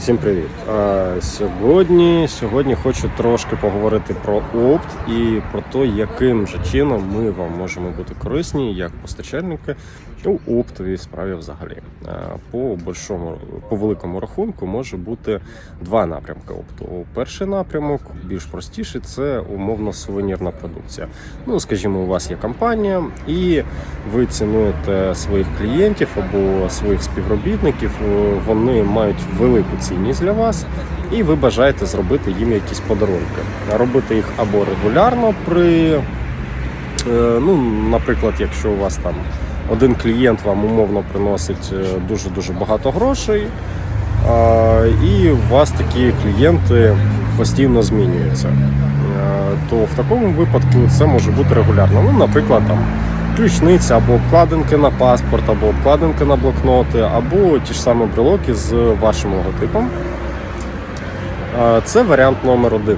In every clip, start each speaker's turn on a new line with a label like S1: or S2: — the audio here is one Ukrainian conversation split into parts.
S1: Всім привіт! Сьогодні, сьогодні хочу трошки поговорити про опт і про те, яким же чином ми вам можемо бути корисні як постачальники у оптовій справі взагалі. По большому, по великому рахунку може бути два напрямки опту. Перший напрямок більш простіший це умовно сувенірна продукція. Ну, скажімо, у вас є компанія, і ви цінуєте своїх клієнтів або своїх співробітників. Вони мають велику цінність для вас, і ви бажаєте зробити їм якісь подарунки. Робити їх або регулярно при, е, ну, наприклад, якщо у вас там один клієнт вам умовно приносить дуже дуже багато грошей. І у вас такі клієнти постійно змінюються. Е, То в такому випадку це може бути регулярно. Ну, наприклад, там ключниця або обкладинки на паспорт, або обкладинки на блокноти, або ті ж самі брелоки з вашим логотипом. Е, Це варіант номер один.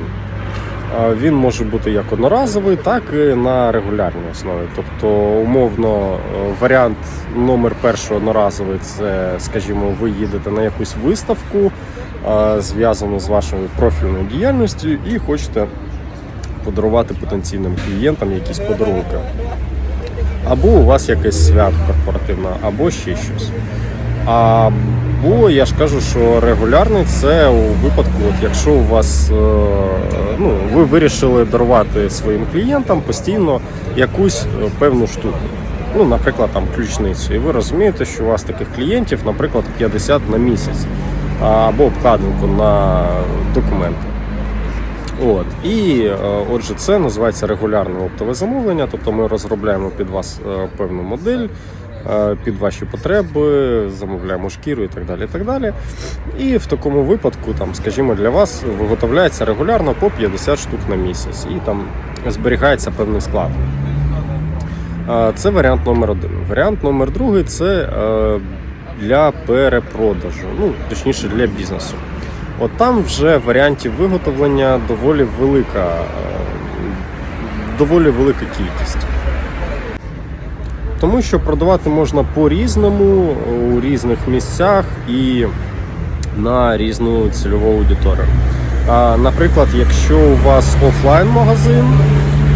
S1: Е, Він може бути як одноразовий, так і на регулярній основі. Тобто, умовно, е, варіант номер перший одноразовий це, скажімо, ви їдете на якусь виставку, зв'язану з вашою профільною діяльністю, і хочете подарувати потенційним клієнтам якісь подарунки. Або у вас якесь свято корпоративне, або ще щось. Або я ж кажу, що регулярний це у випадку, от якщо у вас е, ну, ви вирішили дарувати своїм клієнтам постійно якусь е, певну штуку. Ну, наприклад, там ключницю. І ви розумієте, що у вас таких клієнтів, наприклад, 50 на місяць, або обкладинку на документи. От і е, отже, це називається регулярне оптове замовлення. Тобто ми розробляємо під вас е, певну модель, е, під ваші потреби, замовляємо шкіру і так далі. І так далі. І в такому випадку, там, скажімо, для вас виготовляється регулярно по 50 штук на місяць, і там зберігається певний склад. Це варіант номер один. Варіант номер другий це для перепродажу, ну точніше для бізнесу. От там вже варіантів виготовлення доволі велика, е, доволі велика кількість. Тому що продавати можна по-різному, у різних місцях і на різну цільову аудиторію. Наприклад, якщо у вас офлайн-магазин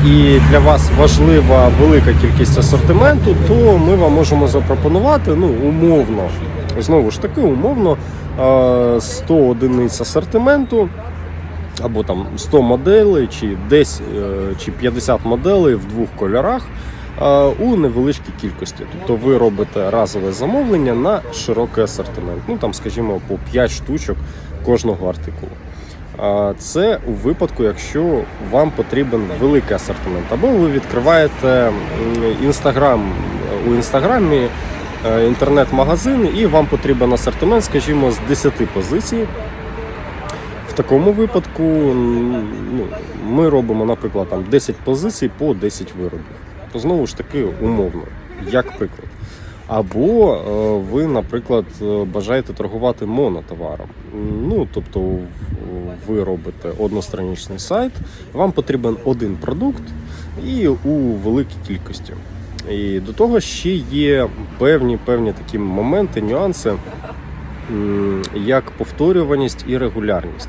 S1: і для вас важлива велика кількість асортименту, то ми вам можемо запропонувати ну, умовно, знову ж таки, умовно е, 100 одиниць асортименту. Або там 100 моделей, чи десь е, чи 50 моделей в двох кольорах у невеличкій кількості. Тобто ви робите разове замовлення на широкий асортимент. Ну там, скажімо, по 5 штучок кожного артикулу. Це у випадку, якщо вам потрібен великий асортимент, або ви відкриваєте інстаграм у інстаграмі інтернет-магазин, і вам потрібен асортимент, скажімо, з 10 позицій. В такому випадку ну, ми робимо, наприклад, там 10 позицій по 10 виробів. То знову ж таки умовно, як приклад. Або е, ви, наприклад, е, бажаєте торгувати монотоваром. Ну, тобто, ви робите одностраничний сайт, вам потрібен один продукт і у великій кількості. І до того ще є певні певні такі моменти, нюанси, як повторюваність і регулярність.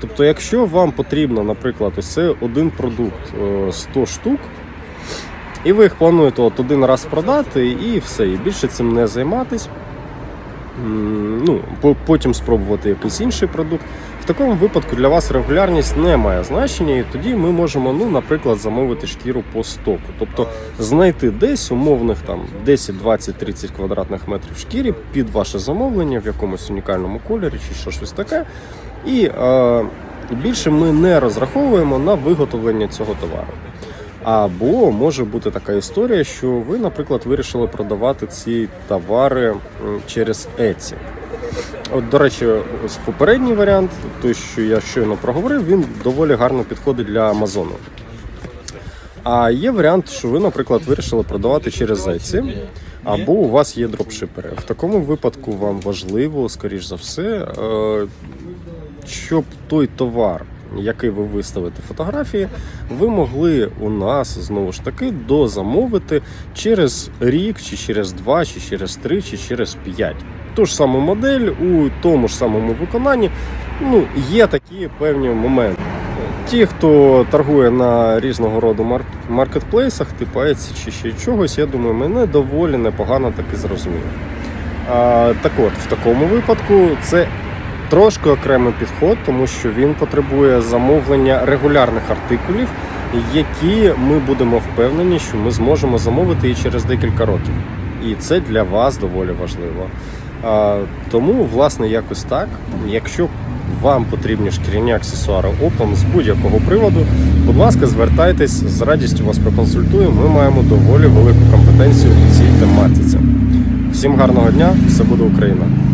S1: Тобто, якщо вам потрібно, наприклад, ось один продукт е, 100 штук, і ви їх плануєте от один раз продати і все, і більше цим не займатись. Ну, потім спробувати якийсь інший продукт. Такому випадку для вас регулярність не має значення, і тоді ми можемо, ну, наприклад, замовити шкіру по стоку. Тобто знайти десь умовних там 10, 20, 30 квадратних метрів шкірі під ваше замовлення в якомусь унікальному кольорі чи що щось таке. І е, більше ми не розраховуємо на виготовлення цього товару. Або може бути така історія, що ви, наприклад, вирішили продавати ці товари через Etsy. От, до речі, ось попередній варіант, той, що я щойно проговорив, він доволі гарно підходить для Амазону. А є варіант, що ви, наприклад, вирішили продавати через Etsy, або у вас є дропшипери. В такому випадку вам важливо, скоріш за все, е, щоб той товар, який ви виставите фотографії, ви могли у нас знову ж таки дозамовити через рік, чи через два, чи через три, чи через п'ять. Ту ж саму модель у тому ж самому виконанні. Ну, є такі певні моменти. Ті, хто торгує на різного роду мар- маркетплейсах, типу Etsy чи ще чогось, я думаю, мене доволі непогано таки зрозуміли. А, так от, в такому випадку це трошки окремий підход, тому що він потребує замовлення регулярних артикулів, які ми будемо впевнені, що ми зможемо замовити і через декілька років. І це для вас доволі важливо. Тому, власне, якось так. Якщо вам потрібні шкіряні аксесуари опом з будь-якого приводу, будь ласка, звертайтесь, з радістю вас проконсультуємо. Ми маємо доволі велику компетенцію у цій тематиці. Всім гарного дня, все буде Україна!